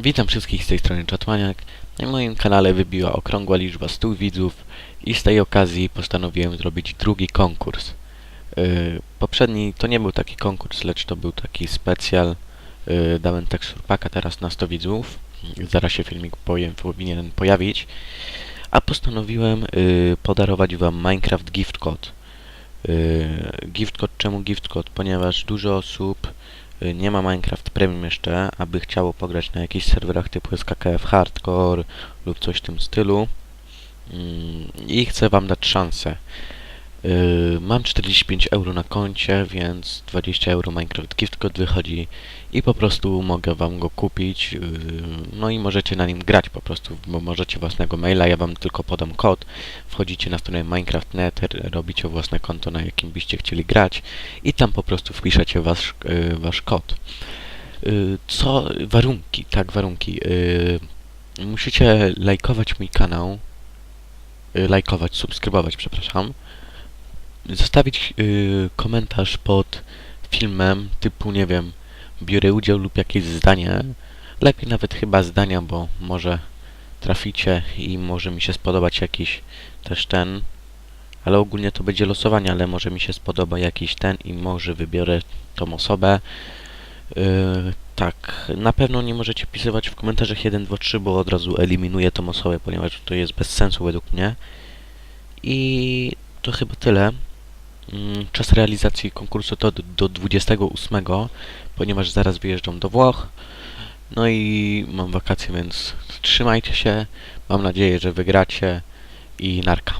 Witam wszystkich z tej strony Czatłaniak. Na moim kanale wybiła okrągła liczba 100 widzów i z tej okazji postanowiłem zrobić drugi konkurs. Yy, poprzedni to nie był taki konkurs, lecz to był taki specjal. Yy, dałem tekstur paka teraz na 100 widzów. Zaraz się filmik poje- powinien pojawić. A postanowiłem yy, podarować wam Minecraft Gift Code. Yy, gift Code, czemu Gift Code? Ponieważ dużo osób y, nie ma Minecraft Premium jeszcze, aby chciało pograć na jakichś serwerach typu SKKF Hardcore lub coś w tym stylu Mm, i chcę wam dać szansę. Y, Mam 45 euro na koncie, więc 20 euro Minecraft Gift Code wychodzi i po prostu mogę wam go kupić. y, No i możecie na nim grać po prostu, bo możecie własnego maila, ja wam tylko podam kod. Wchodzicie na stronę Minecraft.net, robicie własne konto, na jakim byście chcieli grać i tam po prostu wpiszecie wasz, y, wasz kod. Y, Co? Warunki, tak, warunki. Y, Musicie lajkować mój kanał. Y, Lajkować, subskrybować, przepraszam. Zostawić komentarz pod filmem typu, nie wiem, biorę udział lub jakieś zdanie. Lepiej nawet chyba zdania, bo może traficie i może mi się spodobać jakiś też ten. Ale ogólnie to będzie losowanie, ale może mi się spodoba jakiś ten i może wybiorę tą osobę. Yy, tak, na pewno nie możecie pisywać w komentarzach 1, 2, 3, bo od razu eliminuję tą osobę, ponieważ to jest bez sensu według mnie. I to chyba tyle. Mm, Czas realizacji konkursu to do 28, ponieważ zaraz wyjeżdżam do Włoch. No i mam wakacje, więc trzymajcie się. Mam nadzieję, że wygracie i narka.